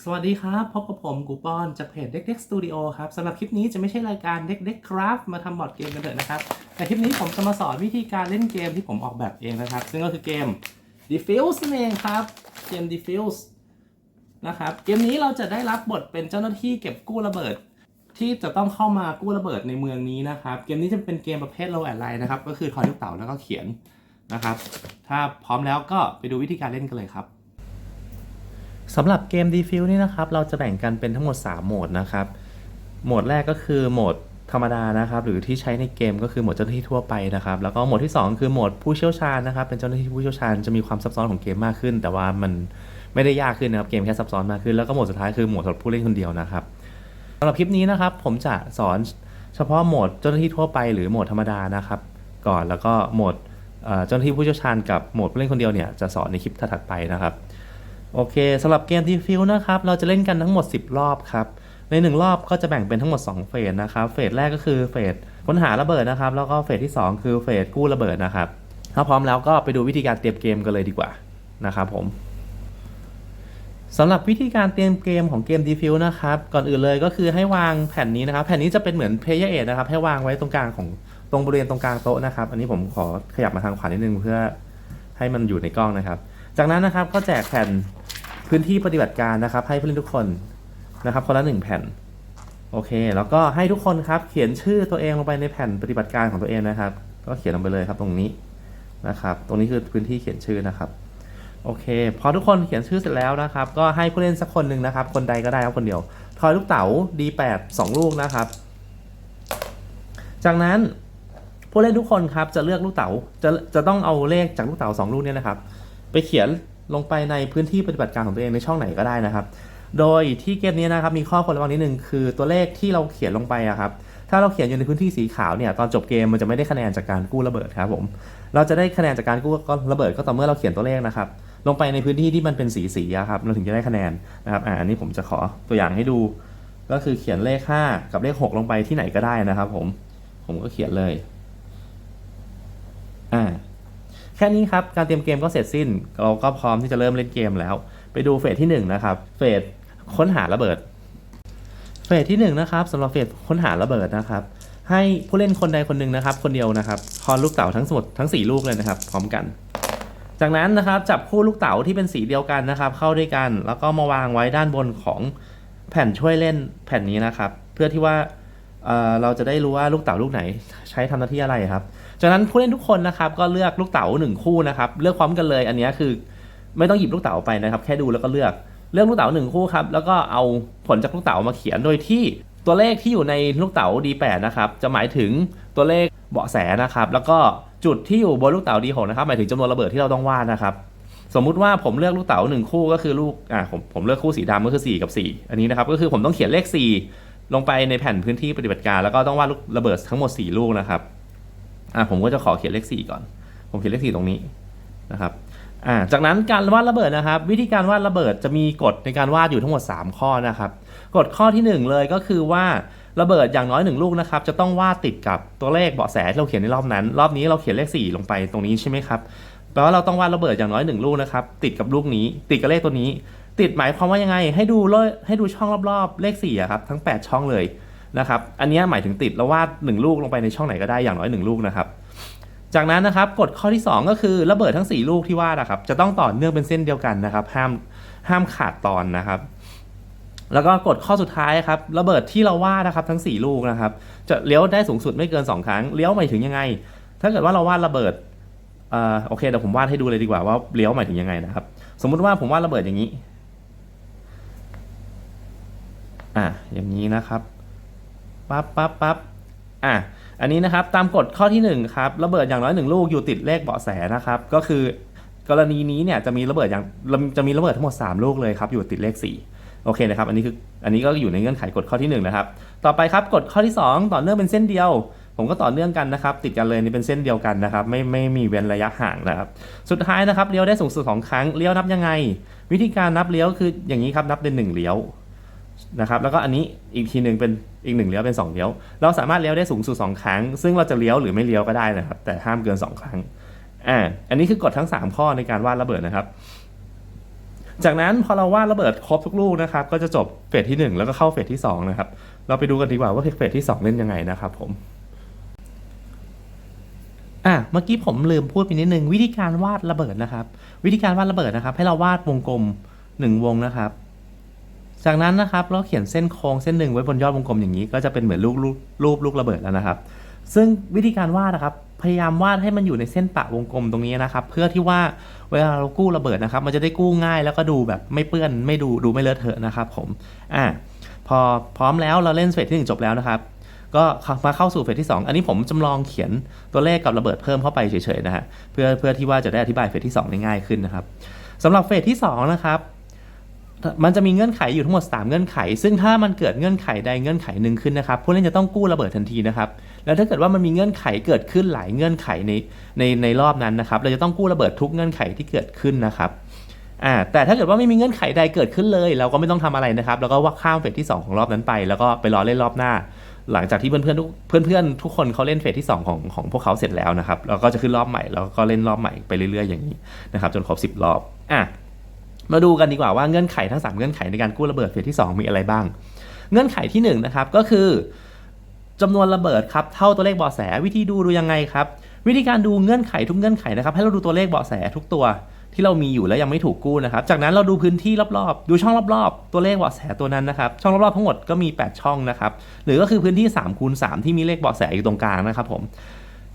สวัสดีครับ พบกับผมกูปอนจากเพจเด็กเด็กสตูดิโอครับสำหรับคลิปนี้จะไม่ใช่รายการเด็กเด็กครับมาทำบอร์ดเกมกันเถอะนะครับ แต่คลิปนี้ผมจะมาสอนวิธีการเล่นเกมที่ผมออกแบบเองนะครับ ซึ่งก็คือเกม Diffuse นั่นเองครับเกม Diffuse นะครับเกมนี้เราจะได้รับบทเป็นเจ้าหน้าที่เก็บกู้ระเบิด ที่จะต้องเข้ามากู้ระเบิดในเมืองนี้นะครับ เกมนี้จะเป็นเกมประเภท low and light นะครับก็คือทอยลูกเต๋าแล้วก็เขียนนะครับ ถ้าพร้อมแล้วก็ไปดูวิธีการเล่นกันเลยครับ สำหรับเกม Defuse นี่นะครับ เราจะแบ่งกันเป็นทั้งหมด 3 โหมดนะครับ โหมดแรกก็คือโหมดธรรมดานะครับ หรือที่ใช้ในเกมก็คือโหมดเจ้าหน้าที่ทั่วไปนะครับ แล้วก็โหมดที่ 2 คือโหมดผู้เชี่ยวชาญนะครับ เป็นเจ้าหน้าที่ผู้เชี่ยวชาญจะมีความซับซ้อนของเกมมากขึ้น แต่ว่ามันไม่ได้ยากขึ้นนะครับ เกมแค่ซับซ้อนมากขึ้น แล้วก็โหมดสุดท้ายคือโหมดสำหรับผู้เล่นคนเดียวนะครับสำหรับคลิปนี้นะครับ ผมจะสอนเฉพาะโหมดเจ้าหน้าที่ทั่วไปหรือโหมดธรรมดานะครับ ก่อน แล้วก็โหมดเจ้าหน้าที่ผู้เชี่ยวชาญกับโหมดผู้เล่นคนเดียวเนี่ยจะสอนในคลิปถัดไปนะครับ โอเคสำหรับเกมดีฟิวนะครับ เราจะเล่นกันทั้งหมด 10 รอบครับ ใน 1 รอบก็จะแบ่งเป็นทั้งหมด 2 เฟสนะครับ เฟสแรกก็คือเฟสค้นหาระเบิดนะครับ แล้วก็เฟสที่ 2 คือเฟสกู้ระเบิดนะครับ ถ้าพร้อมแล้วก็ไปดูวิธีการเตรียมเกมกันเลยดีกว่านะครับผมสำหรับวิธีการเตรียมเกมของเกม Defuse นะครับ ก่อนอื่นเลยก็คือให้วางแผ่นนี้นะครับ แผ่นนี้จะเป็นเหมือน Player Aid นะครับ ให้วางไว้ตรงกลางของตรงบริเวณตรงกลางโต๊ะนะครับ อันนี้ผมขอขยับมาทางขวานิดนึงเพื่อให้มันอยู่ในกล้องนะครับ จากนั้นนะครับก็แจกแผ่น พื้นที่ปฏิบัติการนะครับให้ผู้เล่นทุกคนนะครับคนละหนึ่งแผ่นโอเค แล้วก็ให้ทุกคนครับเขียนชื่อตัวเองลงไปในแผ่นปฏิบัติการของตัวเองนะครับ ก็เขียนลงไปเลยครับตรงนี้นะครับ ตรงนี้คือพื้นที่เขียนชื่อนะครับโอเคพอทุกคนเขียนชื่อเสร็จแล้วนะครับ ก็ให้ผู้เล่นสักคนหนึ่งนะครับ คนใดก็ได้ครับคนเดียว ทอยลูกเต๋า D8 2 ลูกนะครับ จากนั้นผู้เล่นทุกคนครับจะเลือกลูกเต๋าจะจะต้องเอาเลขจากลูกเต๋า2 ลูกเนี่ยนะครับ ไปเขียน ลงไปในพื้นที่ปฏิบัติการของตัวเองในช่องไหนก็ได้นะครับ โดยที่เกมนี้นะครับมีข้อควรระวังนิดนึงคือตัวเลขที่เราเขียนลงไปอะครับถ้าเราเขียนอยู่ในพื้นที่สีขาวเนี่ยตอนจบเกมมันจะไม่ได้คะแนนจากการกู้ระเบิดครับผมเราจะได้คะแนนจากการกู้ระเบิดก็ต่อเมื่อเราเขียนตัวเลขนะครับลงไปในพื้นที่ที่มันเป็นสีสีอะครับเราถึงจะได้คะแนนนะครับอ่าอันนี้ผมจะขอตัวอย่างให้ดู ก็คือเขียนเลข 5 กับเลข 6 ลงไปที่ไหนก็ได้นะครับ ผมผมก็เขียนเลยอ่า แค่นี้ครับการเตรียมเกมก็เสร็จสิ้น เราก็พร้อมที่จะเริ่มเล่นเกมแล้ว ไปดูเฟสที่1นะครับเฟสค้นหาระเบิดเฟสที่1นะครับสำหรับเฟสค้นหาระเบิดนะครับให้ผู้เล่นคนใดคนหนึ่งนะครับ คนเดียวนะครับคอนลูกเต๋าทั้งหมดทั้ง 4 ลูกเลยนะครับ พร้อมกัน จากนั้นนะครับจับคู่ลูกเต๋าที่เป็นสีเดียวกันนะครับ เข้าด้วยกัน แล้วก็มาวางไว้ด้านบนของแผ่นช่วยเล่นแผ่นนี้นะครับ เพื่อที่ว่าเเราจะได้รู้ว่าลูกเต๋าลูกไหน ใช้ทำหน้าที่อะไรครับ จากนั้นผู้เล่นทุกคนนะครับก็เลือกลูกเต๋าหนึ่งคู่นะครับเลือกพร้อมกันเลย อันนี้คือไม่ต้องหยิบลูกเต๋าไปนะครับ แค่ดูแล้วก็เลือกเลือกลูกเต๋าหนึ่งคู่ครับแล้วก็เอาผลจากลูกเต๋ามาเขียนโดยที่ตัวเลขที่อยู่ในลูกเต๋า D8 นะครับจะหมายถึงตัวเลขเบาะแสนะครับ แล้วก็จุดที่อยู่บนลูกเต๋า D6 นะครับหมายถึงจำนวนระเบิดที่เราต้องวาดนะครับสมมุติว่าผมเลือกลูกเต๋าหนึ่งคู่ก็คือลูกอ่าผมผมเลือกคู่สีดำก็คือ 4 กับ 4 อันนี้นะครับก็คือผมต้องเขียนเลข 4 ลงไปในแผ่นพื้นที่ปฏิบัติการ แล้วก็ต้องวาดลูกระเบิดทั้งหมด 4 ลูกนะครับ อ่าผมก็จะขอเขียนเลข 4 ก่อน ผมเขียนเลข 4 ตรงนี้นะครับอ่าจากนั้นการวาดระเบิดนะครับ วิธีการวาดระเบิดจะมีกฎในการวาดอยู่ทั้งหมด 3 ข้อนะครับกฎข้อทีหนึ่1 เลยก็คือว่าระเบิดอย่างน้อย 1 ลูกนะครับจะต้องวาดติดกับตัวเลขเบาะแสที่เราเขียนในรอบนั้น รอบนี้เราเขียนเลข 4 ลงไปตรงนี้ใช่ไหมครับแปลว่าเราต้องวาดระเบิดอย่างน้อย1ลูกนะครับติดกับลูกนี้ ติดกับเลขตัวนี้ ติดหมายความว่ายังไง ให้ดูเลยให้ดูช่องรอบๆ เลข4อะครับทั้ง 8 ช่องเลย นะครับ อันนี้หมายถึงติดแล้ววาด1 ลูกลงไปในช่องไหนก็ได้อย่างน้อย 1 ลูกนะครับ จากนั้นนะครับกฎข้อที่ 2 ก็คือระเบิดทั้ง 4 ลูกที่วาดนะครับจะต้องต่อเนื่องเป็นเส้นเดียวกันนะครับ ห้ามห้ามขาดตอนนะครับ แล้วก็กฎข้อสุดท้ายครับระเบิดที่เราวาดนะครับทั้ง 4 ลูกนะครับ จะเลี้ยวได้สูงสุดไม่เกิน 2 ครั้งเลี้ยวหมายถึงยังไง ถ้าเกิดว่าเราวาดระเบิดเอ่อโอเคเดี๋ยวผมวาดให้ดูเลยดีกว่าว่าเลี้ยวหมายถึงยังไงนะครับ สมมุติว่าผมวาดระเบิดอย่างนี้อะอย่างนี้นะครับ ปั๊บปั๊บปั๊บอะอันนี้นะครับตามกฎข้อที่1ครับระเบิดอย่างน้อยหนึ่งลูกอยู่ติดเลขเบาะแสนะครับก็คือกรณีนี้เนี่ยจะมีระเบิดอย่างจะมีระเบิดทั้งหมด 3 ลูกเลยครับอยู่ติดเลข 4 โอเคนะครับอันนี้คืออันนี้ก็อยู่ในเงื่อนไขกฎข้อที่1นะครับต่อไปครับกฎข้อที่ 2 ต่อเนื่องเป็นเส้นเดียว ผมก็ต่อเนื่องกันนะครับติดกันเลยนี่เป็นเส้นเดียวกันนะครับไม่ไม่มีเว้นระยะห่างนะครับสุดท้ายนะครับเลี้ยวได้สูงสุด2ครั้งเลี้ยวนับยังไง วิธีการนับเลี้ยวคืออย่างนี้ครับนับเป็นหนึ่งเลี้ยว นะครับแล้วก็อันนี้อีกทีหนึ่งเป็นอีกหนึ่งเลี้ยวเป็น 2เลี้ยว เราสามารถเลี้ยวได้สูงสุด2ครั้ง ซึ่งเราจะเลี้ยวหรือไม่เลี้ยวก็ได้นะครับ แต่ห้ามเกิน 2 ครั้งอ่าอันนี้คือกฎทั้ง 3 ข้อในการวาดระเบิดนะครับ จากนั้นพอเราวาดระเบิดครบทุกลูกนะครับ ก็จะจบเฟสที่ 1 แล้วก็เข้าเฟสที่2นะครับเราไปดูกันดีกว่าว่าเฟสที่ 2 เล่นยังไงนะครับผมอะเมื่อกี้ผมลืมพูดไปนิดนึงวิธีการวาดระเบิดนะครับ วิธีการวาดระเบิดนะครับ ให้เราวาดวงกลมหนึ่งวงนะครับ จากนั้นนะครับเราเขียนเส้นโค้งเส้นหนึ่งไว้บนยอดวงกลมอย่างนี้ ก็จะเป็นเหมือนรูปรูปรูปลูกระเบิดแล้วนะครับ ซึ่งวิธีการวาดนะครับพยายามวาดให้มันอยู่ในเส้นปะวงกลมตรงนี้นะครับ เพื่อที่ว่าเวลาเรากู้ระเบิดนะครับ มันจะได้กู้ง่ายแล้วก็ดูแบบไม่เปื้อนไม่ดูดูไม่เลอะเทอะนะครับ ผมอะพอพร้อมแล้วเราเล่นเฟสที่หนึ่งจบแล้วนะครับ ก็มาเข้าสู่เฟสที่ 2 อันนี้ผมจำลองเขียนตัวเลขกับระเบิดเพิ่มเข้าไปเฉยๆนะฮะเพื่อเพื่อที่ว่าจะได้อธิบายเฟสที่2ได้ง่ายขึ้นนะครับสำหรับเฟสที่2นะครับ มันจะมีเงื่อนไขอยู่ทั้งหมด 3 เงื่อนไข ซึ่งถ้ามันเกิดเงื่อนไขใดเงื่อนไขหนึ่งขึ้นนะครับผู้เล่นจะต้องกู้ระเบิดทันทีนะครับ แล้วถ้าเกิดว่ามันมีเงื่อนไขเกิดขึ้นหลายเงื่อนไขในในในรอบนั้นนะครับ เราจะต้องกู้ระเบิดทุกเงื่อนไขที่เกิดขึ้นนะครับอ่าแต่ถ้าเกิดว่าไม่มีเงื่อนไขใดเกิดขึ้นเลย เราก็ไม่ต้องทำอะไรนะครับ แล้วก็ว่าข้ามเฟสที่ 2 ของรอบนั้นไป แล้วก็ไปรอเล่นรอบหน้า หลังจากที่เพื่อนๆทุกเพื่อนทุกคนเขาเล่นเฟสที่ 2 ของของพวกเขาเสร็จแล้วนะครับเราก็จะขึ้นรอบใหม่แล้วก็เล่นรอบใหม่ไปเรื่อยๆอย่างนี้นะครับจนครบ10 รอบอะ มาดูกันดีกว่าว่าเงื่อนไขทั้ง 3 เงื่อนไขในการกู้ระเบิดเฟสที่ 2 มีอะไรบ้าง เงื่อนไขที่1นงนะครับก็คือจำนวนระเบิดครับเท่าตัวเลขเบาะแสวิธีดูดูยังไงครับ วิธีการดูเงื่อนไขทุกเงื่อนไขนะครับ ให้เราดูตัวเลขเบาะแสทุกตัวที่เรามีอยู่แล้วยังไม่ถูกกู้นะครับ จากนั้นเราดูพื้นที่รอบๆ ดูช่องรอบๆ ตัวเลขเบาะแสตัวนั้นนะครับ ช่องรอบๆทั้งหมดก็มี 8 ช่องนะครับ หรือก็คือพื้นที่3คูณ3ที่มีเลขเบาะแสอยู่ตรงกลางนะครับผม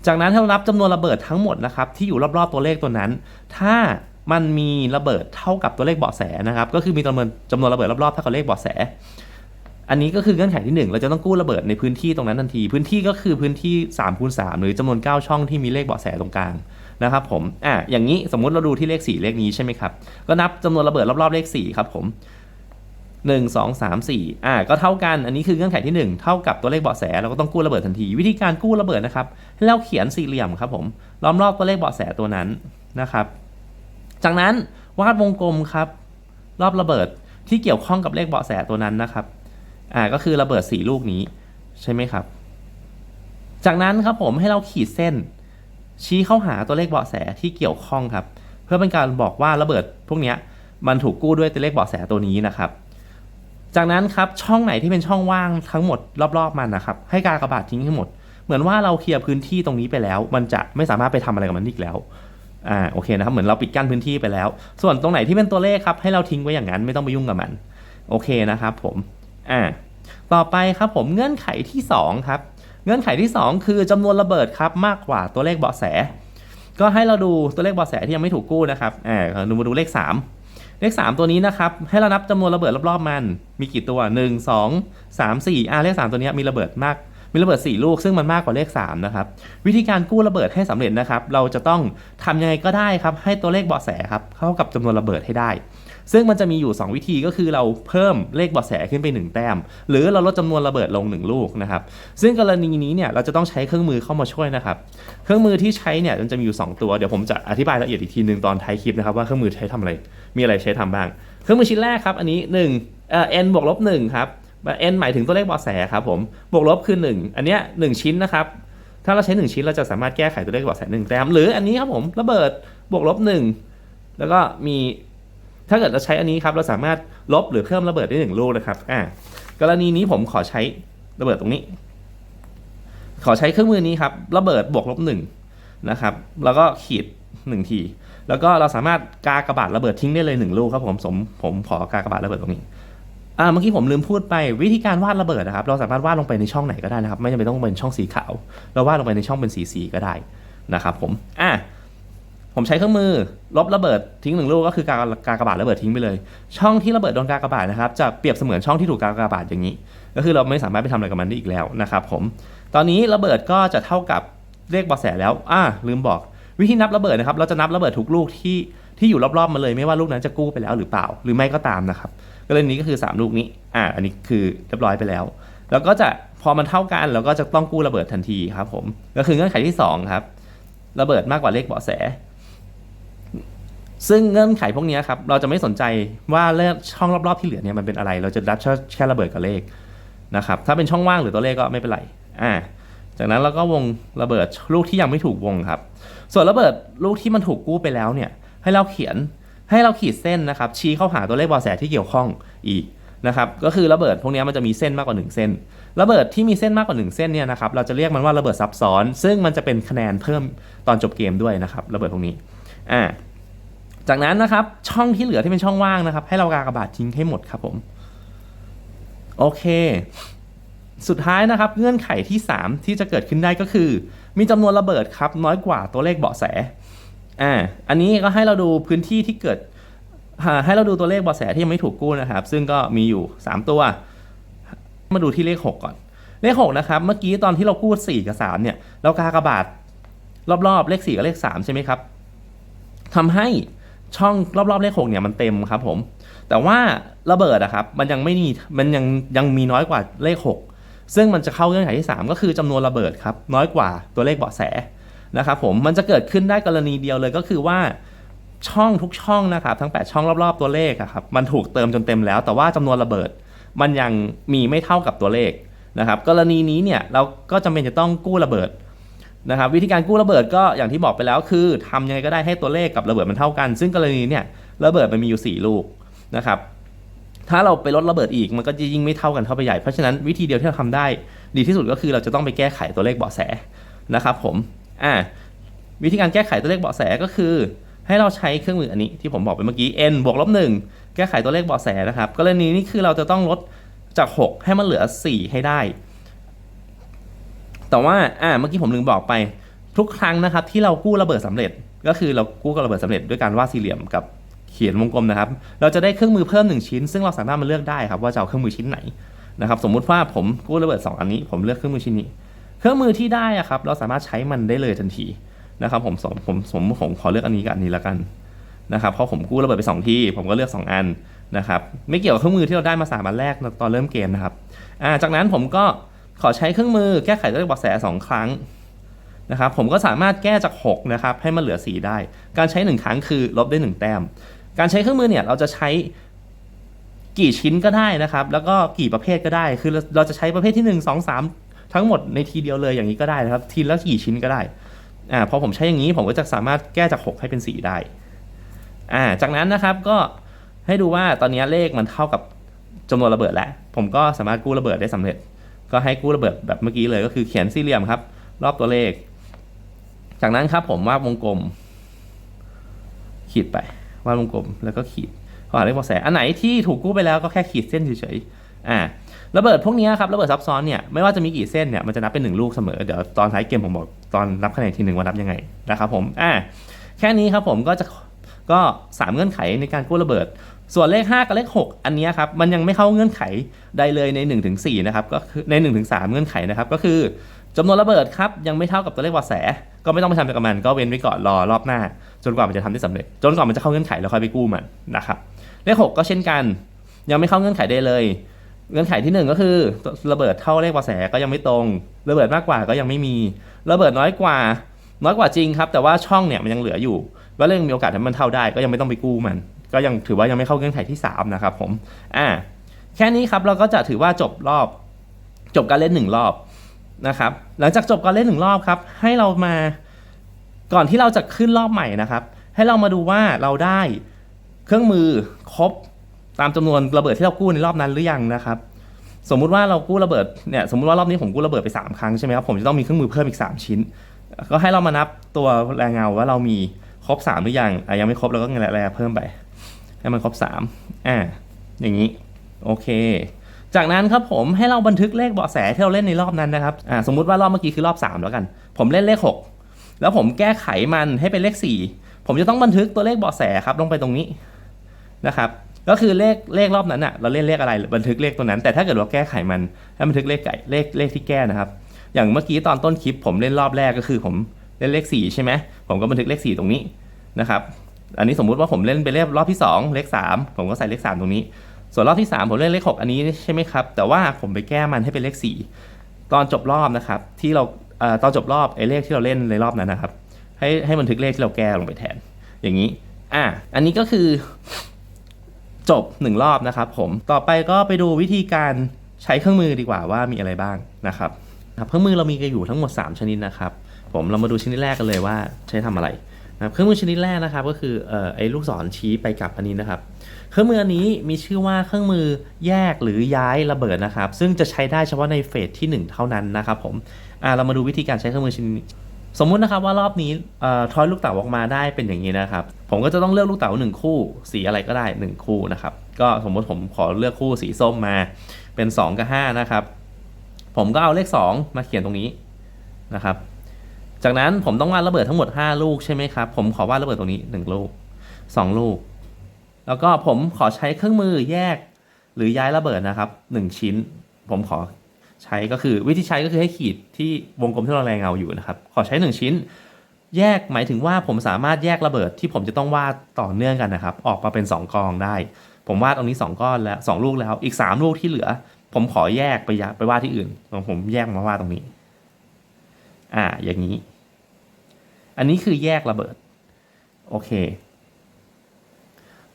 จากนั้นให้เรานับจำนวนระเบิดทั้งหมดนะครับที่อยู่รอบๆตัวเลขตัวนั้น ถ้า มันมีระเบิดเท่ากับตัวเลขเบาะแสนะครับ ก็คือมีจำนวนจำนวนระเบิดรอบๆเท่ากับเลขเบาะแส อันนี้ก็คือเงื่อนไขที่ 1 เราจะต้องกู้ระเบิดในพื้นที่ตรงนั้นทันที พื้นที่ก็คือพื้นที่3คูณ3หรือจำนวน 9 ช่องที่มีเลขเบาะแสตรงกลางนะครับผม อะอย่างนี้สมมุติเราดูที่เลข 4 เลขนี้ใช่ไหมครับ ก็นับจำนวนระเบิดรอบๆเลข 4 ครับผม 1 2 3 4อะก็เท่ากัน อันนี้คือเงื่อนไขที่ 1 เท่ากับตัวเลขเบาะแส เราก็ต้องกู้ระเบิดทันที วิธีการกู้ระเบิดนะครับให้เราเขียนสี่เหลี่ยมครับผม ล้อมรอบตัวเลขเบาะแสตัวนั้นนะครับ จากนั้นวาดวงกลมครับ รอบระเบิดที่เกี่ยวข้องกับเลขเบาะแสตัวนั้นนะครับ อ่าก็คือระเบิดสี่ลูกนี้ใช่ไหมครับ จากนั้นครับผมให้เราขีดเส้น ชี้เข้าหาตัวเลขเบาะแสที่เกี่ยวข้องครับ เพื่อเป็นการบอกว่าระเบิดพวกนี้มันถูกกู้ด้วยตัวเลขเบาะแสตัวนี้นะครับ จากนั้นครับช่องไหนที่เป็นช่องว่างทั้งหมดรอบๆมันนะครับ ให้การกระบาดทิ้งให้หมด เหมือนว่าเราเคลียร์พื้นที่ตรงนี้ไปแล้ว มันจะไม่สามารถไปทำอะไรกับมันอีกแล้ว อ่าโอเคนะครับเหมือนเราปิดกั้นพื้นที่ไปแล้ว ส่วนตรงไหนที่เป็นตัวเลขครับให้เราทิ้งไว้อย่างนั้นไม่ต้องไปยุ่งกับมัน โอเคนะครับผมอ่าต่อไปครับผมเงื่อนไขที่ 2 ครับ เงื่อนไขที่ 2 คือจำนวนระเบิดครับมากกว่าตัวเลขเบาะแส ก็ให้เราดูตัวเลขเบาะแสที่ยังไม่ถูกกู้นะครับอ่าดูมาดูเลข 3 เลข 3 ตัวนี้นะครับให้เรานับจำนวนระเบิดรอบๆมัน มีกี่ตัว 1 2 3 4อ่าเลข 3 ตัวนี้มีระเบิดมาก มีระเบิด 4 ลูกซึ่งมันมากกว่าเลข 3 นะครับ วิธีการกู้ระเบิดให้สำเร็จนะครับ เราจะต้องทำยังไงก็ได้ครับ ให้ตัวเลขเบาะแสครับเข้ากับจำนวนระเบิดให้ได้ ซึ่งมันจะมีอยู่ 2 วิธีก็คือเราเพิ่มเลขเบาะแสขึ้นไป 1 แต้ม หรือเราลดจำนวนระเบิดลง 1 ลูกนะครับ ซึ่งกรณีนี้เนี่ยเราจะต้องใช้เครื่องมือเข้ามาช่วยนะครับ เครื่องมือที่ใช้เนี่ยมันจะมีอยู่ 2 ตัว เดี๋ยวผมจะอธิบายละเอียดอีกทีหนึ่งตอนท้ายคลิปนะครับว่าเครื่องมือใช้ทำอะไร มีอะไรใช้ทำบ้าง เครื่องมือชิ้นแรกครับ อันนี้1เอ่อ n บวกลบ1ครับ n หมายถึงตัวเลขบาะแสครับผม บวกลบคือ 1 อันเนี้ย1ชิ้นนะครับ ถ้าเราใช้ 1 ชิ้นเราจะสามารถแก้ไขตัวเลขบาะแส1แต้ม หรืออันนี้ครับผมระเบิดบวกลบ 1 แล้วก็มีถ้าเกิดเราใช้อันนี้ครับเราสามารถลบหรือเพิ่มระเบิดได้หนึ่งลูกนะครับอ่ากรณีนี้ผมขอใช้ระเบิดตรงนี้ ขอใช้เครื่องมือนี้ครับระเบิดบวกลบหนึ่งนะครับ แล้วก็ขีดหนึ่งที แล้วก็เราสามารถกากระบาดระเบิดทิ้งได้เลยหนึ่งลูกครับผมสมผมขอกากระบาดระเบิดตรงนี้ เมื่อกี้ผมลืมพูดไปวิธีการวาดระเบิดนะครับ เราสามารถวาดลงไปในช่องไหนก็ได้นะครับ ไม่จำเป็นต้องเป็นช่องสีขาว เราวาดลงไปในช่องเป็นสีสีก็ได้นะครับผมอ่าผมใช้เครื่องมือลบระเบิดทิ้งหนึ่งลูกก็คือการกากบาดระเบิดทิ้งไปเลย ช่องที่ระเบิดโดนกากระบาดนะครับจะเปรียบเสมือนช่องที่ถูกกากระบาดอย่างนี้ ก็คือเราไม่สามารถไปทำอะไรกับมันได้อีกแล้วนะครับผมตอนนี้ระเบิดก็จะเท่ากับเลขเบาะแสแล้วอ่าลืมบอกวิธีนับระเบิดนะครับ เราจะนับระเบิดทุกลูกที่ที่อยู่รอบๆมาเลย ไม่ว่าลูกนั้นจะกู้ไปแล้วหรือเปล่า หรือไม่ก็ตามนะครับ กรณีนี้ก็คือ 3 ลูกนี้ อ่า อันนี้คือเรียบร้อยไปแล้ว แล้วก็จะพอมันเท่ากันเราก็จะต้องกู้ระเบิดทันทีครับผม ก็คือเงื่อนไขที่สองครับ ระเบิดมากกว่าเลขเบาะแส ซึ่งเงื่อนไขพวกนี้ครับ เราจะไม่สนใจว่าเลขช่องรอบๆที่เหลือเนี่ยมันเป็นอะไร เราจะดับแค่ระเบิดกับเลขนะครับ ถ้าเป็นช่องว่างหรือตัวเลขก็ไม่เป็นไร อ่า จากนั้นเราก็วงระเบิดลูกที่ยังไม่ถูกวงครับ ส่วนระเบิดลูกที่มันถูกกู้ไปแล้วเนี่ย ให้เราเขียน ให้เราขีดเส้นนะครับชี้เข้าหาตัวเลขบาะแสที่เกี่ยวข้องอีกนะครับก็คือระเบิดพวกนี้มันจะมีเส้นมากกว่า 1 เส้น ระเบิดที่มีเส้นมากกว่า 1 เส้นเนี่ยนะครับเราจะเรียกมันว่าระเบิดซับซ้อน ซึ่งมันจะเป็นคะแนนเพิ่มตอนจบเกมด้วยนะครับระเบิดพวกนี้อ่าจากนั้นนะครับช่องที่เหลือที่เป็นช่องว่างนะครับ ให้เรากากระบาททิ้งให้หมดครับผมโอเค สุดท้ายนะครับเงื่อนไขที่ 3 ที่จะเกิดขึ้นได้ก็คือ มีจำนวนระเบิดครับน้อยกว่าตัวเลขเบาะแส อ่าอันนี้ก็ให้เราดูพื้นที่ที่เกิด ให้เราดูตัวเลขบาะแสที่ยังไม่ถูกกู้นะครับ ซึ่งก็มีอยู่ 3 ตัว มาดูที่เลข 6 ก่อน เลข 6 นะครับ เมื่อกี้ตอนที่เรากู้ 4 กับ 3 เนี่ย เรากากระบาทรอบๆ เลข 4 กับเลข 3 ใช่ไหมครับทำให้ช่องรอบๆเลข 6 เนี่ยมันเต็มครับผม แต่ว่าระเบิดอะครับ มันยังไม่มี มันยังยังมีน้อยกว่าเลข 6 ซึ่งมันจะเข้าเงื่อนไขที่ 3 ก็คือจำนวนระเบิดครับน้อยกว่าตัวเลขเบาะแส นะครับผมมันจะเกิดขึ้นได้กรณีเดียวเลยก็คือว่าช่องทุกช่องนะครับทั้ง 8 ช่องรอบๆตัวเลขครับมันถูกเติมจนเต็มแล้ว แต่ว่าจำนวนระเบิด มันยังมีไม่เท่ากับตัวเลขนะครับกรณีนี้เนี่ยเราก็จำเป็นจะต้องกู้ระเบิดนะครับวิธีการกู้ระเบิดก็อย่างที่บอกไปแล้วคือทำยังไงก็ได้ให้ตัวเลขกับระเบิดมันเท่ากัน ซึ่งกรณีเนี่ยระเบิดมันมีอยู่ 4 ลูกนะครับถ้าเราไปลดระเบิดอีกมันก็จะยิ่งไม่เท่ากันเข้าไปใหญ่เพราะฉะนั้นวิธีเดียวที่เราทำได้ ดีที่สุดก็คือเราจะต้องไปแก้ไขตัวเลขเบาะแสนะครับผม อ่าวิธีการแก้ไขตัวเลขเบาะแสก็คือ ให้เราใช้เครื่องมืออันนี้ที่ผมบอกไปเมื่อกี้ n บวกลบหนึ่งแก้ไขตัวเลขเบาะแสนะครับกรณีนี้คือเราจะต้องลดจาก 6 ให้มันเหลือ 4 ให้ได้ แต่ว่าอ่าเมื่อกี้ผมลืมบอกไป ทุกครั้งนะครับที่เรากู้ระเบิดสำเร็จ ก็คือเรากู้กับระเบิดสำเร็จด้วยการวาดสี่เหลี่ยมกับเขียนวงกลมนะครับ เราจะได้เครื่องมือเพิ่มหนึ่งชิ้น ซึ่งเราสามารถมาเลือกได้ครับว่าจะเอาเครื่องมือชิ้นไหนนะครับสมมุติว่าผมกู้ระเบิด 2 อันนี้ ผมเลือกเครื่องมือชิ้นนี้ เครื่องมือที่ได้อะครับเราสามารถใช้มันได้เลยทันทีนะครับผมสมผมผมผมขอเลือกอันนี้กับอันนี้แล้วกันนะครับเพราะผมกู้ระเบิดไปสองที่ผมก็เลือก 2 อันนะครับไม่เกี่ยวกับเครื่องมือที่เราได้มาสามอันแรกตอนเริ่มเกมนะครับอ่าจากนั้นผมก็ขอใช้เครื่องมือแก้ไขตัวบาะแสสองครั้งนะครับผมก็สามารถแก้จาก6นะครับให้มันเหลือ 4 ได้ การใช้ 1 ครั้งคือลบได้ 1 แต้ม การใช้เครื่องมือเนี่ยเราจะใช้กี่ชิ้นก็ได้นะครับ แล้วก็กี่ประเภทก็ได้ คือเราเราจะใช้ประเภทที่ 1 2 3 ทั้งหมดในทีเดียวเลยอย่างนี้ก็ได้นะครับ ทีละกี่ชิ้นก็ได้อ่าพอผมใช้อย่างนี้ผมก็จะสามารถแก้จาก 6 ให้เป็น 4 ได้อ่าจากนั้นนะครับก็ให้ดูว่าตอนนี้เลขมันเท่ากับจำนวนระเบิดแล้ว ผมก็สามารถกู้ระเบิดได้สำเร็จ ก็ให้กู้ระเบิดแบบเมื่อกี้เลยก็คือเขียนสี่เหลี่ยมครับ รอบตัวเลข จากนั้นครับผมวาดวงกลม ขีดไปวาดวงกลมแล้วก็ขีดขอหาเลขเบาะแสอันไหนที่ถูกกู้ไปแล้วก็แค่ขีดเส้นเฉยๆอ่า ระเบิดพวกนี้ครับระเบิดซับซ้อนเนี่ยไม่ว่าจะมีกี่เส้นเนี่ยมันจะนับเป็นหนึ่งลูกเสมอ เดี๋ยวตอนท้ายเกมผมบอกตอนนับคะแนนทีหนึ่งว่านับยังไงนะครับผมอ่าแค่นี้ครับผมก็จะก็สามเงื่อนไขในการกู้ระเบิด ส่วนเลข 5 กับเลข 6 อันนี้ครับมันยังไม่เข้าเงื่อนไขใดเลยใน 1-4ถึงนะครับก็คือใน 1-3ถึงเงื่อนไขนะครับก็คือจำนวนระเบิดครับยังไม่เท่ากับตัวเลขเบาแส ก็ไม่ต้องไปทำกับมันก็เว้นไว้ก่อนรอรอบหน้า จนกว่ามันจะทำได้สำเร็จ จนกว่ามันจะเข้าเงื่อนไขแล้วค่อยไปกู้มันนะครับเลขหกก็เช่นกัน ยังไม่เข้าเงื่อนไขได้เลย เงื่อนไขที่หนึ่งก็คือระเบิดเท่าเลขเบาะแสก็ยังไม่ตรง ระเบิดมากกว่าก็ยังไม่มี ระเบิดน้อยกว่า น้อยกว่าจริงครับ แต่ว่าช่องเนี่ยมันยังเหลืออยู่ว่าเรื่องมีโอกาสทำมันเท่าได้ก็ยังไม่ต้องไปกู้มัน ก็ยังถือว่ายังไม่เข้าเงื่อนไขที่สามนะครับผมอ่าแค่นี้ครับเราก็จะถือว่าจบรอบ จบการเล่นหนึ่งรอบนะครับ หลังจากจบการเล่นหนึ่งรอบครับ ให้เรามาก่อนที่เราจะขึ้นรอบใหม่นะครับ ให้เรามาดูว่าเราได้เครื่องมือครบ ตามจำนวนระเบิดที่เรากู้ในรอบนั้นหรือยังนะครับ สมมุติว่าเรากู้ระเบิดเนี่ยสมมุติว่ารอบนี้ผมกู้ระเบิดไป 3 ครั้งใช่ไหมครับผมจะต้องมีเครื่องมือเพิ่มอีก 3 ชิ้น ก็ให้เรามานับตัวแรงเงาว่าเรามีครบ 3 หรือยังอะยังไม่ครบเราก็เงินแรงเพิ่มไปให้มันครบ3อ่าอย่างนี้โอเค จากนั้นครับผมให้เราบันทึกเลขเบาะแสที่เราเล่นในรอบนั้นนะครับอ่าสมมุติว่ารอบเมื่อกี้คือรอบ 3 แล้วกัน ผมเล่นเลข 6 แล้วผมแก้ไขมันให้เป็นเลข 4 ผมจะต้องบันทึกตัวเลขเบาะแสครับลงไปตรงนี้นะครับ ก็คือเลขเลขรอบนั้นอะเราเล่นเลขอะไรบันทึกเลขตัวนั้น แต่ถ้าเกิดว่าแก้ไขมันให้บันทึกเลขไก่เลขเลขที่แก้นะครับ อย่างเมื่อกี้ตอนต้นคลิปผมเล่นรอบแรกก็คือผมเล่นเลข 4 ใช่ไหมผมก็บันทึกเลข 4 ตรงนี้นะครับ อันนี้สมมุติว่าผมเล่นไปเลขรอบที่ 2 เลข 3 ผมก็ใส่เลข 3 ตรงนี้ ส่วนรอบที่ 3 ผมเล่นเลข 6 อันนี้ใช่ไหมครับ แต่ว่าผมไปแก้มันให้เป็นเลข 4 ตอนจบรอบนะครับที่เราเอ่อตอนจบรอบไอ้เลขที่เราเล่นในรอบนั้นนะครับ ให้ให้บันทึกเลขที่เราแก้ลงไปแทน อย่างนี้ อะ อันนี้ก็คือ จบหนึ่งรอบนะครับผมต่อไปก็ไปดูวิธีการใช้เครื่องมือดีกว่าว่ามีอะไรบ้างนะครับเครื่องมือเรามีกันอยู่ทั้งหมด 3 ชนิดนะครับผมเรามาดูชนิดแรกกันเลยว่าใช้ทำอะไรนะเครื่องมือชนิดแรกนะครับก็คืออไอ้ลูกศรชี้ไปกลับอันนี้นะครับ เครื่องมืออันนี้มีชื่อว่าเครื่องมือแยกหรือย้ายระเบิดนะครับ ซึ่งจะใช้ได้เฉพาะในเฟสที่ 1 เท่านั้นนะครับผมอ่าเรามาดูวิธีการใช้เครื่องมือชนิด สมมุตินะครับว่ารอบนี้ทอยลูกเต๋าออกมาได้เป็นอย่างนี้นะครับ ผมก็จะต้องเลือกลูกเต๋าหนึ่งคู่ สีอะไรก็ได้ 1 คู่นะครับ ก็สมมติผมขอเลือกคู่สีส้มมาเป็น 2 กับ 5 นะครับ ผมก็เอาเลข 2 มาเขียนตรงนี้นะครับ จากนั้นผมต้องวาดระเบิดทั้งหมด 5 ลูกใช่ไหมครับ ผมขอวาดระเบิดตรงนี้ 1 ลูก 2 ลูก แล้วก็ผมขอใช้เครื่องมือแยกหรือย้ายระเบิดนะครับ 1 ชิ้น ผมขอ ใช้ก็คือวิธีใช้ก็คือให้ขีดที่วงกลมที่เราแรงเงาอยู่นะครับ ขอใช้ 1 ชิ้น แยกหมายถึงว่าผมสามารถแยกระเบิดที่ผมจะต้องวาดต่อเนื่องกันนะครับ ออกมาเป็น 2กองได้ ผมวาดตรงนี้ 2 ก้อนแล้ว 2 ลูกแล้วอีก 3 ลูกที่เหลือ ผมขอแยกไปไปวาดที่อื่นผมแยกมาวาดตรงนี้ อ่า อย่างนี้ อันนี้คือแยกระเบิด โอเค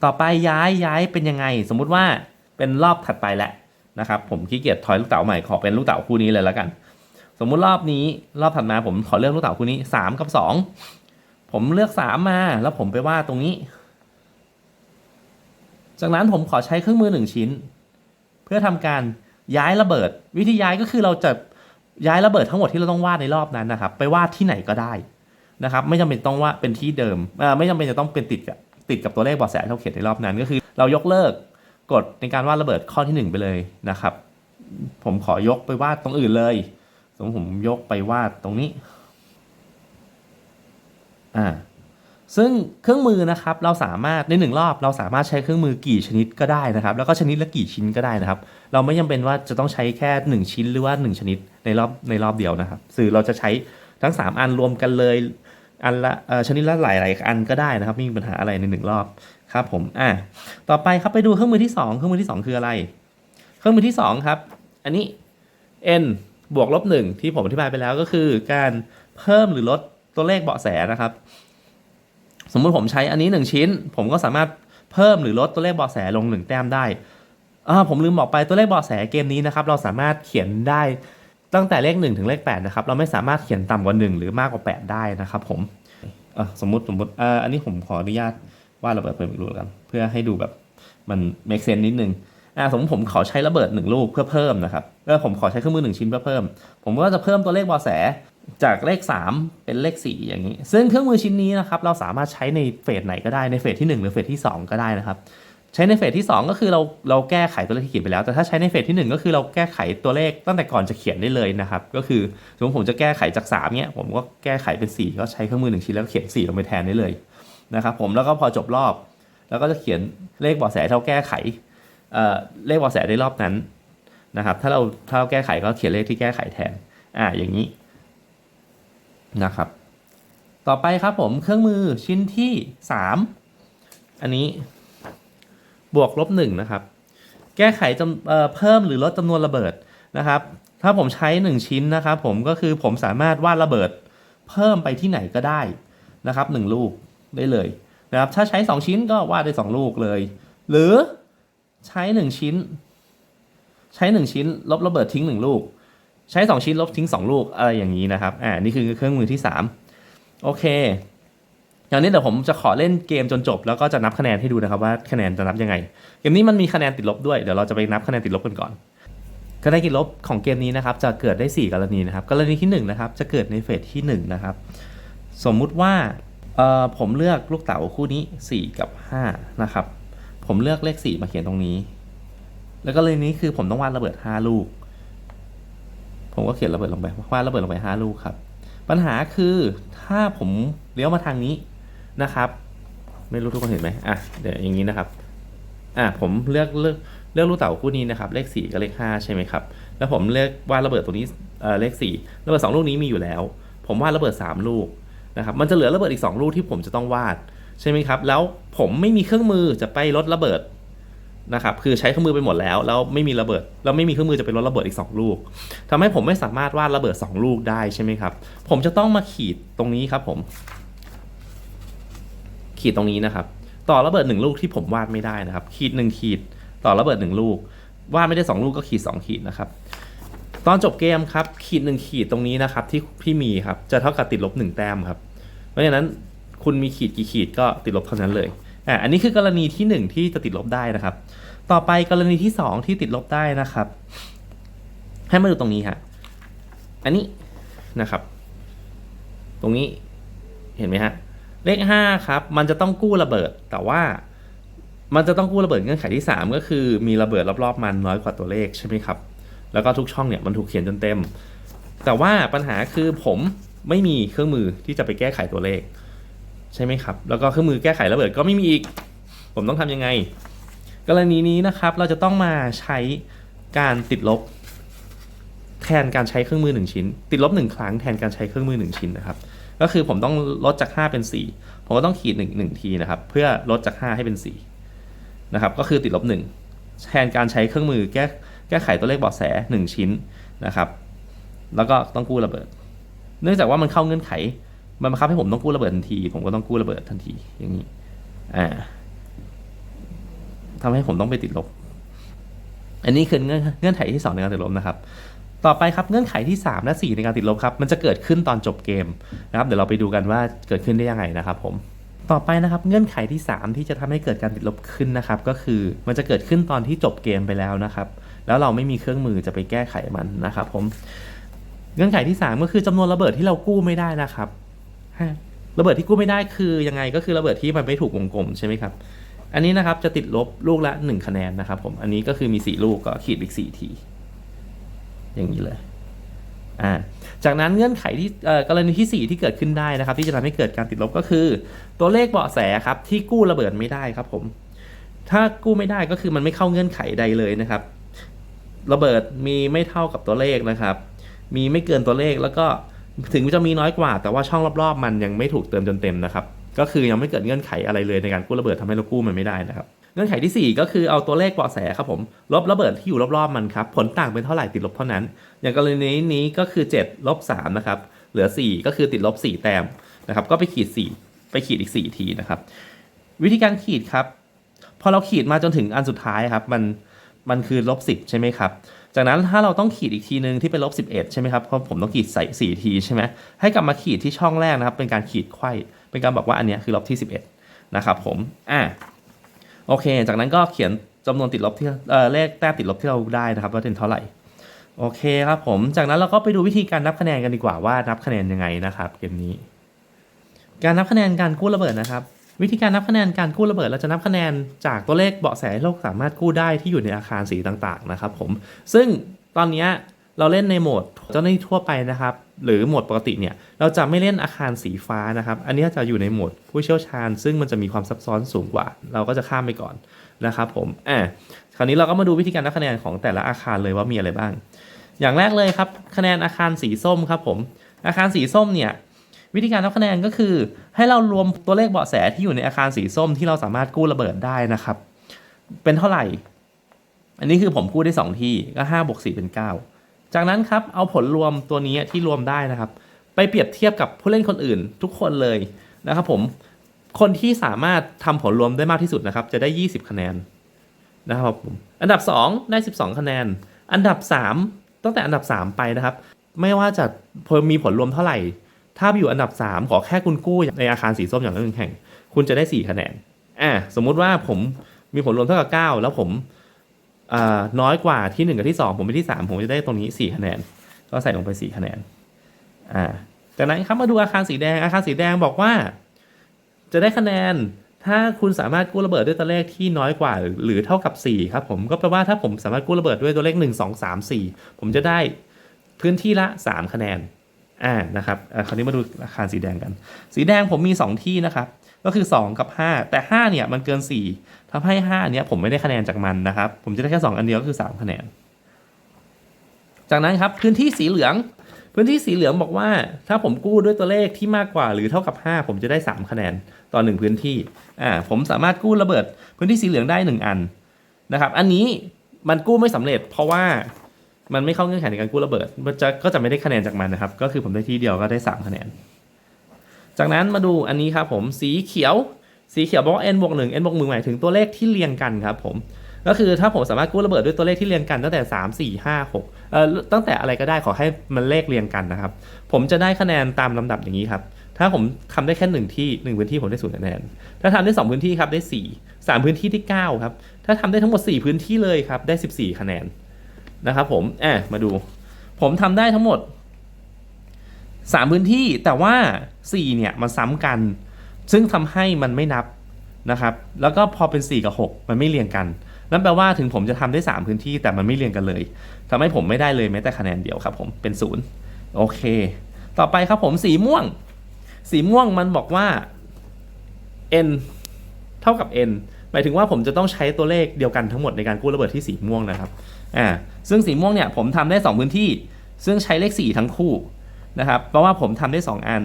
ต่อไปย้ายย้ายเป็นยังไง สมมุติว่าเป็นรอบถัดไปแหละ นะครับผมขี้เกียจถอยลูกเต๋าใหม่ขอเป็นลูกเต๋าคู่นี้เลยแล้วกัน สมมุติรอบนี้รอบถัดมาผมขอเลือกลูกเต๋าคู่นี้สามกับสองผมเลือกสามมาแล้วผมไปวาดตรงนี้ จากนั้นผมขอใช้เครื่องมือหนึ่งชิ้น เพื่อทำการย้ายระเบิด วิธีย้ายก็คือเราจะย้ายระเบิดทั้งหมดที่เราต้องวาดในรอบนั้นนะครับ ไปวาดที่ไหนก็ได้นะครับไม่จำเป็นต้องว่าเป็นที่เดิมไม่จำเป็นจะต้องเป็นติดกับติดกับตัวเลขบาะแสที่เราเขียนในรอบนั้นก็คือ เรายกเลิก กฎในการวาดระเบิดข้อที่หนึ่งไปเลยนะครับ ผมขอยกไปวาดตรงอื่นเลย สมมติผมยกไปวาดตรงนี้อ่าซึ่งเครื่องมือนะครับเราสามารถในหนึ่งรอบ เราสามารถใช้เครื่องมือกี่ชนิดก็ได้นะครับ แล้วก็ชนิดละกี่ชิ้นก็ได้นะครับ เราไม่จำเป็นว่าจะต้องใช้แค่ 1 ชิ้นหรือว่า 1 ชนิดในรอบในรอบเดียวนะครับสื่อเราจะใช้ทั้ง 3 อันรวมกันเลยอันละเออชนิดละหลายๆอันก็ได้นะครับไม่มีปัญหาอะไรในหนึ่งรอบ ครับผมอะต่อไปครับไปดูเครื่องมือที่ 2 เครื่องมือที่ 2 คืออะไร เครื่องมือที่2ครับ อันนี้ n บวกลบหนึ่งที่ผมอธิบายไปแล้วก็คือการเพิ่มหรือลดตัวเลขเบาะแสนะครับ สมมุติผมใช้อันนี้ 1 ชิ้น ผมก็สามารถเพิ่มหรือลดตัวเลขเบาะแสลง 1 แต้มได้อ่าผมลืมบอกไปตัวเลขเบาะแสเกมนี้นะครับ เราสามารถเขียนได้ตั้งแต่เลข 1 ถึงเลข8นะครับเราไม่สามารถเขียนต่ำกว่า 1 หรือมากกว่า 8 ได้นะครับผมสมมติสมมติอ่ออันนี้ผมขออนุญาต วาดระเบิดเพิ่มอีกลูกกัน เพื่อให้ดูแบบมัน make sense นิดนึงอ่าสมมติผมขอใช้ระเบิดหนึ่งลูกเพื่อเพิ่มนะครับแล้วผมขอใช้เครื่องมือหนึ่งชิ้นเพื่อเพิ่ม ผมก็จะเพิ่มตัวเลขบาะแสจากเลข 3 เป็นเลข 4 อย่างนี้ ซึ่งเครื่องมือชิ้นนี้นะครับเราสามารถใช้ในเฟสไหนก็ได้ในเฟสที่ 1 หรือเฟสที่ 2 ก็ได้นะครับ ใช้ในเฟสที่ 2 ก็คือเราเราแก้ไขตัวเลขที่เขียนไปแล้ว แต่ถ้าใช้ในเฟสที่ 1 ก็คือเราแก้ไขตัวเลขตั้งแต่ก่อนจะเขียนได้เลยนะครับ ก็คือสมมติผมจะแก้ไขจาก3เนี้ยผมก็แก้ไขเป็น 4 ก็ใช้เครื่องมือหนึ่งชิ้นแล้วเขียน4ลงไปแทนได้เลย นะครับผมแล้วก็พอจบรอบ แล้วก็จะเขียนเลขบาะแสเท่าแก้ไขเเลขบาะแสในรอบนั้นนะครับ ถ้าเราถ้าเราแก้ไขก็เขียนเลขที่แก้ไขแทนอ่าอย่างนี้นะครับ ต่อไปครับผมเครื่องมือชิ้นที่ 3 อันนี้บวกลบหนึ่งนะครับ แก้ไขจำเเพิ่มหรือลดจำนวนระเบิดนะครับ ถ้าผมใช้ 1 ชิ้นนะครับ ผมก็คือผมสามารถวาดระเบิด เพิ่มไปที่ไหนก็ได้นะครับหนึ่งลูก ได้เลยนะครับถ้าใช้ 2 ชิ้นก็วาดได้ 2 ลูกเลย หรือใช้หนึ่งชิ้น ใช้หนึ่งชิ้น ลบระเบิดทิ้งหนึ่งลูก ใช้สองชิ้นลบทิ้งสองลูกอะไรอย่างนี้นะครับอ่านี่คือเครื่องมือที่สามโอเคอย่างนี้เดี๋ยวผมจะขอเล่นเกมจนจบ แล้วก็จะนับคะแนนให้ดูนะครับว่าคะแนนจะนับยังไง เกมนี้มันมีคะแนนติดลบด้วยเดี๋ยวเราจะไปนับคะแนนติดลบกันก่อนคะแนนติดลบของเกมนี้นะครับจะเกิดได้ 4 กรณีนะครับกรณีที่1นะครับจะเกิดในเฟสที่1นะครับสมมุติว่า ผมเลือกลูกเต๋าคู่นี้ 4 กับ 5 นะครับ ผมเลือกเลข 4 มาเขียนตรงนี้ แล้วก็เลยนี้คือผมต้องวาดระเบิด 5 ลูก ผมก็เขียนระเบิดลงไปวาดระเบิดลงไป 5 ลูกครับ ปัญหาคือถ้าผมเลี้ยวมาทางนี้นะครับ ไม่รู้ทุกคนเห็นไหมอะเดี๋ยวอย่างนี้นะครับอะผมเลือกเลือกเลือกลูกเต๋าคู่นี้นะครับ เลข 4 กับเลข 5 ใช่ไหมครับ แล้วผมเลือกวาดระเบิดตัวนี้เอ่อเลข4ระเบิด 2 ลูกนี้มีอยู่แล้ว ผมวาดระเบิด 3 ลูก นะครับมันจะเหลือระเบิดอีก 2 ลูกที่ผมจะต้องวาดใช่ไหมครับ แล้วผมไม่มีเครื่องมือจะไปลดระเบิดนะครับคือใช้เครื่องมือไปหมดแล้วแล้วไม่มีระเบิดแล้วไม่มีเครื่องมือจะไปลดระเบิดอีก 2 ลูกทำให้ผมไม่สามารถวาดระเบิด 2 ลูกได้ใช่ไหมครับผมจะต้องมาขีดตรงนี้ครับผม ขีดตรงนี้นะครับ ต่อระเบิดหนึ่งลูกที่ผมวาดไม่ได้นะครับ ขีดหนึ่งขีด ต่อระเบิดหนึ่งลูกวาดไม่ได้สองลูกก็ขีดสองขีดนะครับ ตอนจบเกมครับขีดหนึ่งขีดตรงนี้นะครับที่พี่มีครับจะเท่ากับติดลบหนึ่งแต้มครับ เพราะฉะนั้นคุณมีขีดกี่ขีดก็ติดลบเท่านั้นเลยอะอันนี้คือกรณีที่หนึ่งที่จะติดลบได้นะครับ ต่อไปกรณีที่สองที่ติดลบได้นะครับ ให้มาดูตรงนี้ฮะอันนี้นะครับ ตรงนี้เห็นไหมฮะเลขห้าครับมันจะต้องกู้ระเบิดแต่ว่ามันจะต้องกู้ระเบิดเงื่อนไขที่ 3 ก็คือมีระเบิดรอบๆมันน้อยกว่าตัวเลขใช่ไหมครับ แล้วก็ทุกช่องเนี่ยมันถูกเขียนจนเต็ม แต่ว่าปัญหาคือผมไม่มีเครื่องมือที่จะไปแก้ไขตัวเลข ใช่ไหมครับ แล้วก็เครื่องมือแก้ไขระเบิดก็ไม่มีอีก ผมต้องทำยังไง กรณีนี้นะครับเราจะต้องมาใช้การติดลบ แทนการใช้เครื่องมือ 1 ชิ้น ติดลบ 1 ครั้งแทนการใช้เครื่องมือ 1 ชิ้นนะครับก็คือผมต้องลดจาก 5 เป็น 4 ผมก็ต้องขีด1 1ทีนะครับ เพื่อลดจาก 5 ให้เป็น4นะครับก็คือติดลบ 1 แทนการใช้เครื่องมือแก้ แก้ไขตัวเลขเบาะแส 1 ชิ้นนะครับ แล้วก็ต้องกู้ระเบิด เนื่องจากว่ามันเข้าเงื่อนไข มันบังคับให้ผมต้องกู้ระเบิดทันที ผมก็ต้องกู้ระเบิดทันทีอย่างนี้อ่าทำให้ผมต้องไปติดลบ อันนี้คือเงื่อนไขที่ 2 ในการติดลบนะครับ ต่อไปครับเงื่อนไขที่ 3 และ 4 ในการติดลบครับ มันจะเกิดขึ้นตอนจบเกมนะครับ เดี๋ยวเราไปดูกันว่าเกิดขึ้นได้ยังไงนะครับ ผมต่อไปนะครับเงื่อนไขที่ 3 ที่จะทำให้เกิดการติดลบขึ้นนะครับ ก็คือมันจะเกิดขึ้นตอนที่จบเกมไปแล้วนะครับ แล้วเราไม่มีเครื่องมือจะไปแก้ไขมันนะครับผมเงื่อนไขที่ 3 ก็คือจำนวนระเบิดที่เรากู้ไม่ได้นะครับระเบิดที่กู้ไม่ได้คือยังไงก็คือระเบิดที่มันไม่ถูกวงกลมใช่ไหมครับอันนี้นะครับจะติดลบลูกละ 1 คะแนนนะครับผมอันนี้ก็คือมี 4 ลูกก็ขีดอีก4ทีอย่างนี้เลยอ่าจากนั้นเงื่อนไขที่กรณีที่ 4 ที่เกิดขึ้นได้นะครับ ที่จะทำให้เกิดการติดลบก็คือ ตัวเลขเบาะแสครับที่กู้ระเบิดไม่ได้ครับผม ถ้ากู้ไม่ได้ก็คือมันไม่เข้าเงื่อนไขใดเลยนะครับ ระเบิดมีไม่เท่ากับตัวเลขนะครับ มีไม่เกินตัวเลขแล้วก็ถึงจะมีน้อยกว่า แต่ว่าช่องรอบๆ มันยังไม่ถูกเติมจนเต็มนะครับ ก็คือยังไม่เกิดเงื่อนไขอะไรเลยในการกู้ระเบิดทำให้เรากู้มันไม่ได้นะครับ เงื่อนไขที่ 4 ก็คือเอาตัวเลขเบาะแสครับผม ลบระเบิดที่อยู่รอบๆมันครับ ผลต่างเป็นเท่าไหร่ติดลบเท่านั้น อย่างกรณีนี้ก็คือ7ลบ3นะครับ เหลือ 4 ก็คือติดลบ 4 แต้มนะครับ ก็ไปขีด 4 ไปขีดอีก 4 ทีนะครับ วิธีการขีดครับ พอเราขีดมาจนถึงอันสุดท้ายครับ มัน มันคือลบ10ใช่ไหมครับ จากนั้นถ้าเราต้องขีดอีกทีนึงที่เป็นลบ11ใช่ไหมครับ เพราะผมต้องขีดใส่4ทีใช่ไหมให้กลับมาขีดที่ช่องแรกนะครับ เป็นการขีดไขว้ เป็นการบอกว่าอันนี้คือลบที่11นะครับผม อ่า โอเค จากนั้นก็เขียนจำนวนติดลบที่เอ่อเลขแต้มติดลบที่เราได้นะครับว่าเป็นเท่าไหร่ โอเคครับผม จากนั้นเราก็ไปดูวิธีการนับคะแนนกันดีกว่าว่านับคะแนนยังไงนะครับเกมนี้ การนับคะแนนการกู้ระเบิดนะครับ วิธีการนับคะแนนการกู้ระเบิดเราจะนับคะแนนจากตัวเลขเบาะแสที่เราสามารถกู้ได้ที่อยู่ในอาคารสีต่างๆนะครับผมซึ่งตอนนี้เราเล่นในโหมดเจ้าหน้าที่ทั่วไปนะครับ หรือโหมดปกติเนี่ยเราจะไม่เล่นอาคารสีฟ้านะครับ อันนี้จะอยู่ในโหมดผู้เชี่ยวชาญ ซึ่งมันจะมีความซับซ้อนสูงกว่า เราก็จะข้ามไปก่อนนะครับผมอ่าคราวนี้เราก็มาดูวิธีการนับคะแนนของแต่ละอาคารเลยว่ามีอะไรบ้าง อย่างแรกเลยครับคะแนนอาคารสีส้มครับผมอาคารสีส้มเนี่ย วิธีการนับคะแนนก็คือ ให้เรารวมตัวเลขเบาะแสที่อยู่ในอาคารสีส้มที่เราสามารถกู้ระเบิดได้นะครับ เป็นเท่าไหร่ อันนี้คือผมกู้ได้ 2 ที่ก็5บวก4เป็น 9 จากนั้นครับเอาผลรวมตัวนี้ที่รวมได้นะครับ ไปเปรียบเทียบกับผู้เล่นคนอื่น ทุกคนเลยนะครับผมคนที่สามารถทำผลรวมได้มากที่สุดนะครับ จะได้ 20 คะแนนนะครับผมอันดับ 2 ได้ 12 คะแนน อันดับ 3 ตั้งแต่อันดับ 3 ไปนะครับ ไม่ว่าจะมีผลรวมเท่าไหร่ ถ้าไปอยู่อันดับ 3 ขอแค่คุณกู้ในอาคารสีส้มอย่างละหนึ่งแห่ง คุณจะได้ 4 คะแนนอ่าสมมุติว่าผมมีผลรวมเท่ากับ 9 แล้วผมน้อยกว่าที่ 1 กับที่ 2 ผมไปที่ 3 ผมจะได้ตรงนี้ 4 คะแนน ก็ใส่ลงไป 4 คะแนนอ่าจากนั้นครับมาดูอาคารสีแดงอาคารสีแดงบอกว่า จะได้คะแนน ถ้าคุณสามารถกู้ระเบิดด้วยตัวเลขที่น้อยกว่าหรือหรือเท่ากับ 4 ครับผมก็แปลว่าถ้าผมสามารถกู้ระเบิดด้วยตัวเลข 1 2 3 4 ผมจะได้พื้นที่ละ 3 คะแนน อ่านะครับคราวนี้มาดูอาคารสีแดงกัน สีแดงผมมี 2 ที่นะครับ ก็คือ 2 กับ 5 แต่ 5 เนี่ยมันเกิน 4ทำให้ 5 เนี้ยผมไม่ได้คะแนนจากมันนะครับ ผมจะได้แค่ 2 อันเดียวก็คือ 3 คะแนน จากนั้นครับพื้นที่สีเหลือง พื้นที่สีเหลืองบอกว่า ถ้าผมกู้ด้วยตัวเลขที่มากกว่าหรือเท่ากับ 5 ผมจะได้ 3 คะแนนต่อ 1 พื้นที่อ่าผมสามารถกู้ระเบิดพื้นที่สีเหลืองได้ 1 อันนะครับ อันนี้มันกู้ไม่สำเร็จ เพราะว่า มันไม่เข้าเงื่อนไขในการกู้ระเบิดมันจะก็จะไม่ได้คะแนนจากมันนะครับ ก็คือผมได้ที่เดียวก็ได้ 3 คะแนน จากนั้นมาดูอันนี้ครับผมสีเขียว สีเขียวบอกว่า n บวกหนึ่ง n บวกหนึ่งหมายถึงตัวเลขที่เรียงกันครับผมก็คือถ้าผมสามารถกู้ระเบิดด้วยตัวเลขที่เรียงกันตั้งแต่ 3 4 5 6เอ่อตั้งแต่อะไรก็ได้ขอให้มันเลขเรียงกันนะครับ ผมจะได้คะแนนตามลำดับอย่างนี้ครับ ถ้าผมทำได้แค่หนึ่งที่หนึ่งพื้นที่ผมได้ศูนย์คะแนน ถ้าทำได้สองพื้นที่ครับได้สี่สามพื้นที่ได้เก้าครับ ถ้าทำได้ทั้งหมดสี่พื้นที่เลยครับได้สิบสี่คะแนน นะครับผมอะมาดู ผมทำได้ทั้งหมดสามพื้นที่แต่ว่าสี่เนี่ย มันซ้ำกัน ซึ่งทำให้มันไม่นับนะครับ แล้วก็พอเป็น 4 กับ 6 มันไม่เรียงกัน นั่นแปลว่าถึงผมจะทำได้ 3 พื้นที่แต่มันไม่เรียงกันเลยทำให้ผมไม่ได้เลยแม้แต่คะแนนเดียวครับผมเป็นศูนย์โอเค ต่อไปครับผมสีม่วง สีม่วงมันบอกว่า n เท่ากับ n หมายถึงว่าผมจะต้องใช้ตัวเลขเดียวกันทั้งหมดในการกู้ระเบิดที่สีม่วงนะครับ อ่าซึ่งสีม่วงเนี่ยผมทำได้ 2 พื้นที่ ซึ่งใช้เลข 4 ทั้งคู่นะครับ เพราะว่าผมทำได้ 2 อัน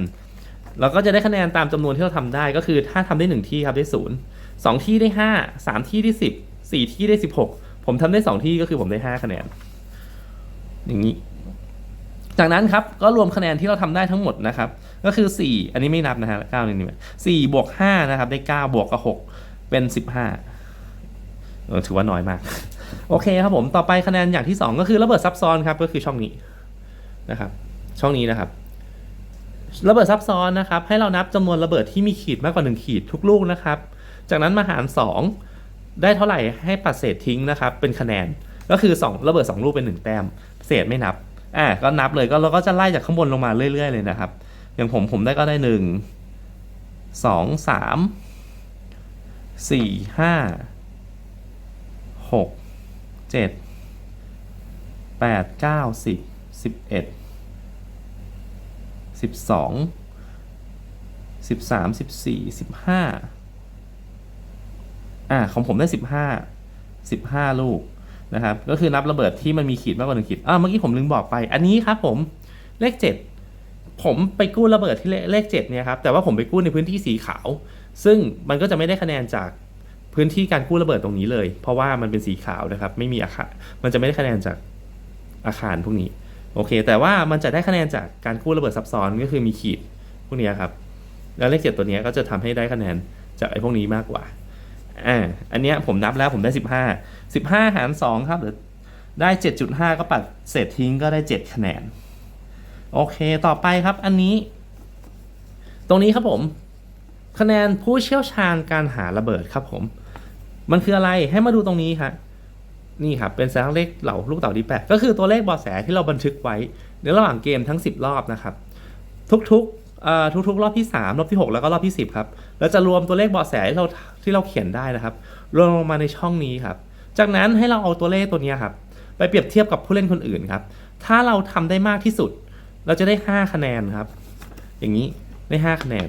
เราก็จะได้คะแนนตามจำนวนที่เราทำได้ก็คือถ้าทำได้ 1 ที่ครับได้ศูนย์สองที่ได้ 5 3 ที่ได้ 10 4 ที่ได้ 16 ผมทำได้ 2 ที่ก็คือผมได้ 5 คะแนน อย่างนี้ จากนั้นครับก็รวมคะแนนที่เราทำได้ทั้งหมดนะครับ ก็คือ 4 อันนี้ไม่นับนะฮะ9นี่สี่บวก5นะครับได้ 9 บวกกับ6เป็น 15เออถือว่าน้อยมาก โอเคครับผมต่อไปคะแนนอย่างที่ 2 ก็คือระเบิดซับซ้อนครับก็คือช่องนี้นะครับ ช่องนี้นะครับระเบิดซับซ้อนนะครับ ให้เรานับจำนวนระเบิดที่มีขีดมากกว่า 1 ขีดทุกลูกนะครับ จากนั้นมาหาร 2 ได้เท่าไหร่ให้ปัดเศษทิ้งนะครับ เป็นคะแนนก็คือ 2 ระเบิด 2 ลูกเป็น 1 แต้ม เศษไม่นับอ่าก็นับเลยก็เราก็จะไล่จากข้างบนลงมาเรื่อย ๆ เลยนะครับ อย่างผมผมได้ก็ได้ 1 2 3 4 5 6 7 8 9 10 11สิบสองสิบสามสิบสี่สิบห้าอ่าของผมได้สิบห้าสิบห้าลูกนะครับ ก็คือนับระเบิดที่มันมีขีดมากกว่าหนึ่งขีดอ่าเมื่อกี้ผมลืมบอกไป อันนี้ครับผมเลขเจ็ดผมไปกู้ระเบิดที่เลเลขเจ็ดเนี่ยครับ แต่ว่าผมไปกู้ในพื้นที่สีขาว ซึ่งมันก็จะไม่ได้คะแนนจาก พื้นที่การกู้ระเบิดตรงนี้เลย เพราะว่ามันเป็นสีขาวนะครับ ไม่มีอาคารมันจะไม่ได้คะแนนจากอาคารพวกนี้โอเค แต่ว่ามันจะได้คะแนนจากการกู้ระเบิดซับซ้อนก็คือมีขีดพวกนี้ครับ แล้วเลขเจ็ดตัวนี้ก็จะทำให้ได้คะแนนจากไอ้พวกนี้มากกว่าอ่าอันเนี้ยผมนับแล้วผมได้สิบห้าสิบห้าหารสองครับหรือได้เจ็ดจุดห้าก็ปัดเศษทิ้งก็ได้เจ็ดคะแนน โอเคต่อไปครับอันนี้ ตรงนี้ครับผม คะแนนผู้เชี่ยวชาญการหาระเบิดครับผม มันคืออะไรให้มาดูตรงนี้ครับนี่ครับเป็นแสงเลขเหล่าลูกเต่าดีแปดก็คือตัวเลขบอแสที่เราบันทึกไว้ ในระหว่างเกมทั้ง 10 รอบนะครับ ทุกๆทุกๆ รอบที่ 3 รอบที่ 6 แล้วก็รอบที่ 10 ครับแล้วจะรวมตัวเลขบาะแสที่เราที่เราเขียนได้นะครับ รวมลงมาในช่องนี้ครับ จากนั้นให้เราเอาตัวเลขตัวนี้ครับ ไปเปรียบเทียบกับผู้เล่นคนอื่นครับ ถ้าเราทำได้มากที่สุด เราจะได้ 5 คะแนนครับ อย่างนี้ได้ 5 คะแนน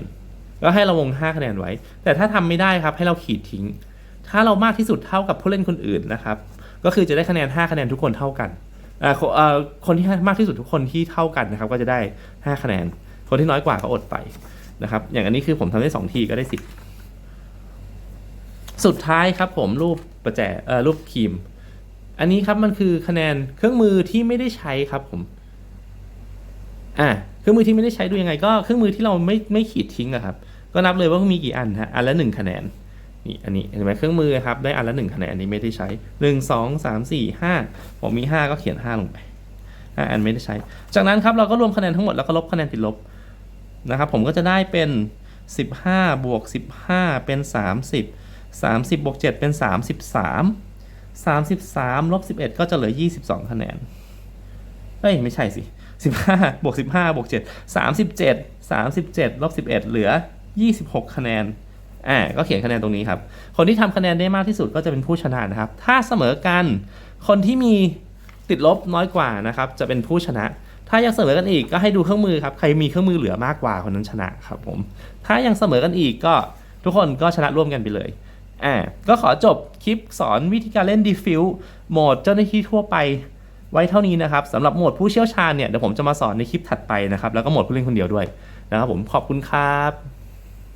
แล้วให้เราวง 5 คะแนนไว้ แต่ถ้าทำไม่ได้ครับให้เราขีดทิ้ง ถ้าเรามากที่สุดเท่ากับผู้เล่นคนอื่นนะครับ ก็คือจะได้คะแนน 5 คะแนนทุกคนเท่ากันคนที่มากที่สุดทุกคนที่เท่ากันนะครับ ก็จะได้ 5 คะแนน คนที่น้อยกว่าก็อดไปนะครับ อย่างอันนี้คือผมทำได้ 2 ทีก็ได้ 10 สุดท้ายครับผมรูปประแจรูปครีม อันนี้ครับมันคือคะแนนเครื่องมือที่ไม่ได้ใช้ครับผมอ่าเครื่องมือที่ไม่ได้ใช้ดูยังไง ก็เครื่องมือที่เราไม่ไม่ขีดทิ้งอะครับ ก็นับเลยว่ามีกี่อันฮะอันละหนึ่งคะแนน นี่อันนี้เห็นไหมเครื่องมือครับได้อันละหนึ่งคะแนนอันนี้ไม่ได้ใช้หนึ่งสองสามสี่ห้าผมมีห้าก็เขียนห้าลงไปห้าอันไม่ได้ใช้ จากนั้นครับเราก็รวมคะแนนทั้งหมดแล้วก็ลบคะแนนติดลบนะครับผมก็จะได้เป็นสิบห้าบวกสิบห้าเป็นสามสิบสามสิบบวกเจ็ดเป็นสามสิบสามสามสิบสามลบสิบเอ็ดก็จะเหลือยี่สิบสองคะแนนเอ้ยไม่ใช่สิสิบห้าบวกสิบห้าบวกเจ็ดสามสิบเจ็ดสามสิบเจ็ดลบสิบเอ็ดเหลือยี่สิบหกคะแนน อ่าก็เขียนคะแนนตรงนี้ครับ คนที่ทำคะแนนได้มากที่สุดก็จะเป็นผู้ชนะนะครับ ถ้าเสมอกัน คนที่มีติดลบน้อยกว่านะครับ จะเป็นผู้ชนะ ถ้ายังเสมอกันอีกก็ให้ดูเครื่องมือครับ ใครมีเครื่องมือเหลือมากกว่าคนนั้นชนะครับผม ถ้ายังเสมอกันอีกก็ทุกคนก็ชนะร่วมกันไปเลย อ่า ก็ขอจบคลิปสอนวิธีการเล่นดีฟิวโหมดเจ้าหน้าที่ทั่วไปไว้เท่านี้นะครับสำหรับโหมดผู้เชี่ยวชาญเนี่ยเดี๋ยวผมจะมาสอนในคลิปถัดไปนะครับ แล้วก็โหมดผู้เล่นคนเดียวด้วยนะครับผมขอบคุณครับ